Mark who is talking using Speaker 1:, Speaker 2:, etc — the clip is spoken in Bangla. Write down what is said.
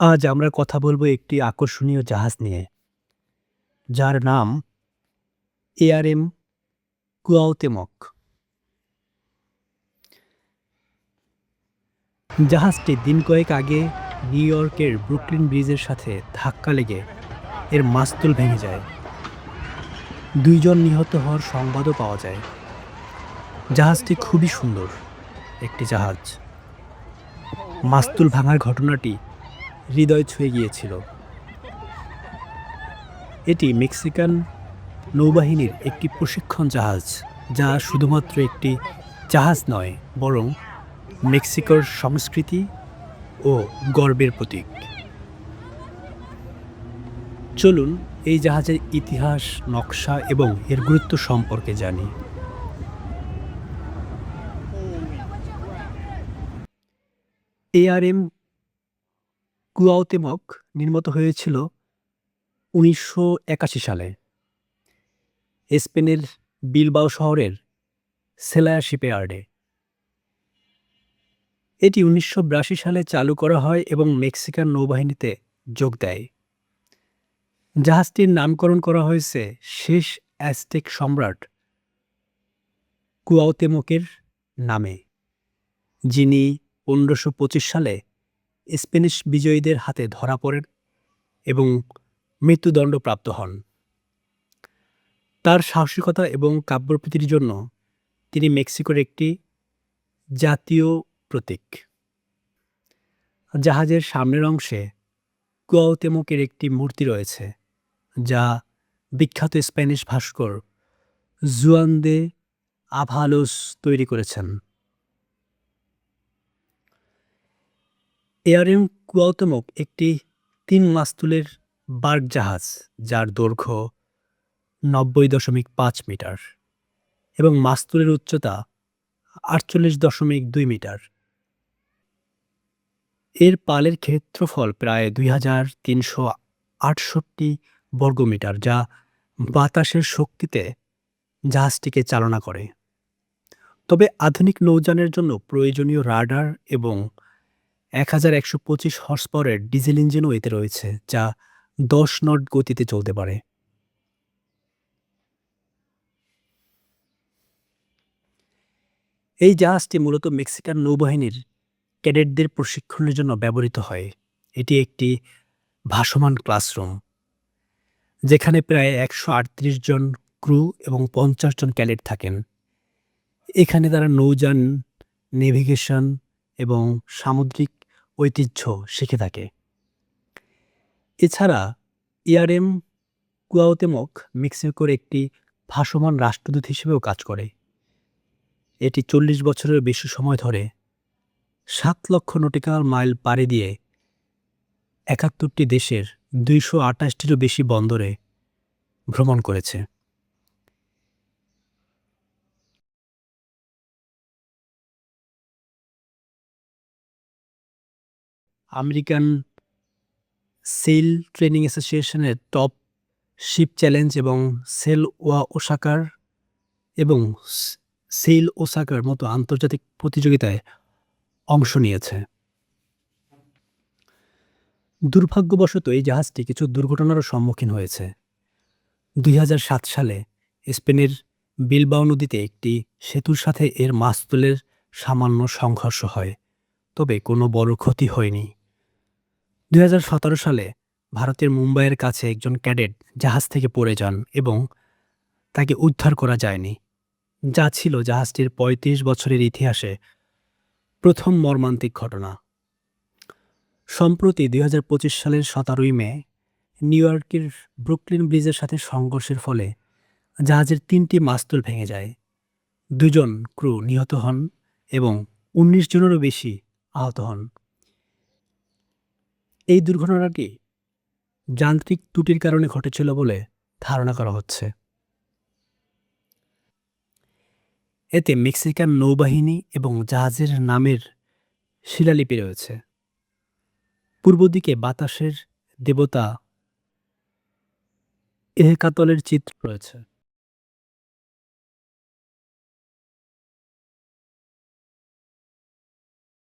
Speaker 1: আজ আমরা কথা বলব একটি আকর্ষণীয় জাহাজ নিয়ে, যার নাম এআরএম কুয়াওতেমক জাহাজটি দিন কয়েক আগে নিউ ইয়র্কের ব্রুকলিন ব্রিজের সাথে ধাক্কা লেগে এর মাস্তুল ভেঙে যায়। দুইজন নিহত হওয়ার সংবাদও পাওয়া যায়। জাহাজটি খুবই সুন্দর একটি জাহাজ। মাস্তুল ভাঙার ঘটনাটি হৃদয় ছুঁয়ে গিয়েছিল। এটি মেক্সিকান নৌবাহিনীর একটি প্রশিক্ষণ জাহাজ, যা শুধুমাত্র একটি জাহাজ নয়, বরং মেক্সিকোর সংস্কৃতি ও গর্বের প্রতীক। চলুন এই জাহাজের ইতিহাস, নকশা এবং এর গুরুত্ব সম্পর্কে জানি। এআরএম কুয়াওতেমক নির্মিত হয়েছিল উনিশশো একাশি সালে। স্পেনের বিলবাও শহরের সেলায়া শিপইয়ার্ডে এটি উনিশশো বিরাশি সালে চালু করা হয় এবং মেক্সিকান নৌবাহিনীতে যোগ দেয়। জাহাজটির নামকরণ করা হয়েছে শেষ অ্যাজটেক সম্রাট কুয়াওতেমকের নামে, যিনি পনেরোশো সালে স্প্যানিশ বিজয়ীদের হাতে ধরা পড়েন এবং মৃত্যুদণ্ডপ্রাপ্ত হন। তার সাহসিকতা এবং কাব্যপ্রীতির জন্য তিনি মেক্সিকোর একটি জাতীয় প্রতীক। জাহাজের সামনের অংশে কুয়াওতেমকের একটি মূর্তি রয়েছে, যা বিখ্যাত স্প্যানিশ ভাস্কর জুয়ান দে আভালোস তৈরি করেছেন। এআরএম কুয়াওতেমক একটি তিন মাস্তুলের বার্গ জাহাজ, যার দৈর্ঘ্য নব্বই দশমিক পাঁচ মিটার এবং মাস্তুলের উচ্চতা আটচল্লিশ দশমিক দুই মিটার। এর পালের ক্ষেত্রফল প্রায় দুই হাজার তিনশো আটষট্টি বর্গমিটার যা বাতাসের শক্তিতে জাহাজটিকে চালনা করে। তবে আধুনিক নৌযানের জন্য প্রয়োজনীয় রাডার এবং এক হাজার একশো পঁচিশ হর্স পাওয়ারের ডিজেল ইঞ্জিনও এতে রয়েছে, যা দশ নট গতিতে চলতে পারে। এই জাহাজটি মূলত মেক্সিকান নৌবাহিনীর ক্যাডেটদের প্রশিক্ষণের জন্য ব্যবহৃত হয়। এটি একটি ভাসমান ক্লাসরুম, যেখানে প্রায় একশো আটত্রিশ জন ক্রু এবং পঞ্চাশ জন ক্যাডেট থাকেন। এখানে তারা নৌযান, নেভিগেশন এবং সামুদ্রিক ঐতিহ্য শিখে থাকে। এছাড়া ইয়ারেম কুয়াওতেমক মেক্সিকোর একটি ভাসমান রাষ্ট্রদূত হিসেবেও কাজ করে। এটি চল্লিশ বছরের বেশি সময় ধরে সাত লক্ষ নটিক্যাল মাইল পাড়ি দিয়ে একাত্তরটি দেশের দুইশো আঠাশটিরও বেশি বন্দরে ভ্রমণ করেছে। আমেরিকান সেল ট্রেনিং অ্যাসোসিয়েশনের টপ শিপ চ্যালেঞ্জ এবং সেল ওয়া ওসাকার এবং সেল ওসাকার মতো আন্তর্জাতিক প্রতিযোগিতায় অংশ নিয়েছে। দুর্ভাগ্যবশত এই জাহাজটি কিছু দুর্ঘটনারও সম্মুখীন হয়েছে। দুই হাজার সাত সালে স্পেনের বিলবাও নদীতে একটি সেতুর সাথে এর মাস্তুলের সামান্য সংঘর্ষ হয়, তবে কোনো বড় ক্ষতি হয়নি। দুই সালে ভারতের মুম্বাইয়ের কাছে একজন ক্যাডেট জাহাজ থেকে পড়ে যান এবং তাকে উদ্ধার করা যায়নি। যা ছিল জাহাজটির ৩৫ বছরের ইতিহাসে প্রথম মর্মান্তিক ঘটনা। সম্প্রতি দুই হাজার পঁচিশ সালের সতেরোই মে, নিউ ইয়র্কের ব্রুকলিন ব্রিজের সাথে সংঘর্ষের ফলে জাহাজের তিনটি মাস্তুল ভেঙে যায়। দুজন ক্রু নিহত হন এবং উনিশ জনেরও বেশি আহত হন। এই দুর্ঘটনাটি যান্ত্রিক ত্রুটির কারণে ঘটেছিল বলে ধারণা করা হচ্ছে। এতে মেক্সিকান নৌবাহিনী এবং জাহাজের নামের শিলালিপি রয়েছে। পূর্ব দিকে বাতাসের দেবতা এহেকাতলের চিত্র রয়েছে।